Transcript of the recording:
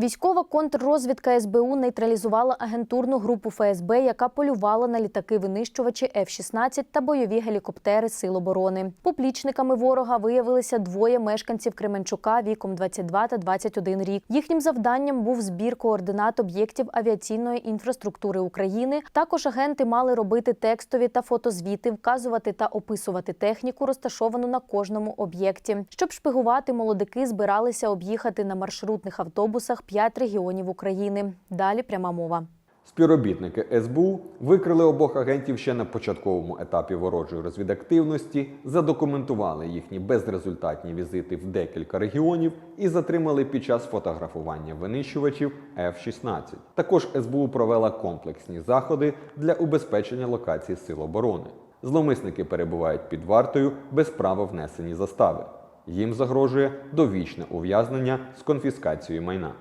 Військова контррозвідка СБУ нейтралізувала агентурну групу ФСБ, яка полювала на літаки-винищувачі F-16 та бойові гелікоптери Сил оборони. Поплічниками ворога виявилися двоє мешканців Кременчука віком 22 та 21 рік. Їхнім завданням був збір координат об'єктів авіаційної інфраструктури України. Також агенти мали робити текстові та фотозвіти, вказувати та описувати техніку, розташовану на кожному об'єкті. Щоб шпигувати, молодики збиралися об'їхати на маршрутних автобусах п'ять регіонів України. Далі пряма мова. Співробітники СБУ викрили обох агентів ще на початковому етапі ворожої розвідактивності, задокументували їхні безрезультатні візити в декілька регіонів і затримали під час фотографування винищувачів F-16. Також СБУ провела комплексні заходи для убезпечення локацій Сил оборони. Зловмисники перебувають під вартою без права внесені застави. Їм загрожує довічне ув'язнення з конфіскацією майна.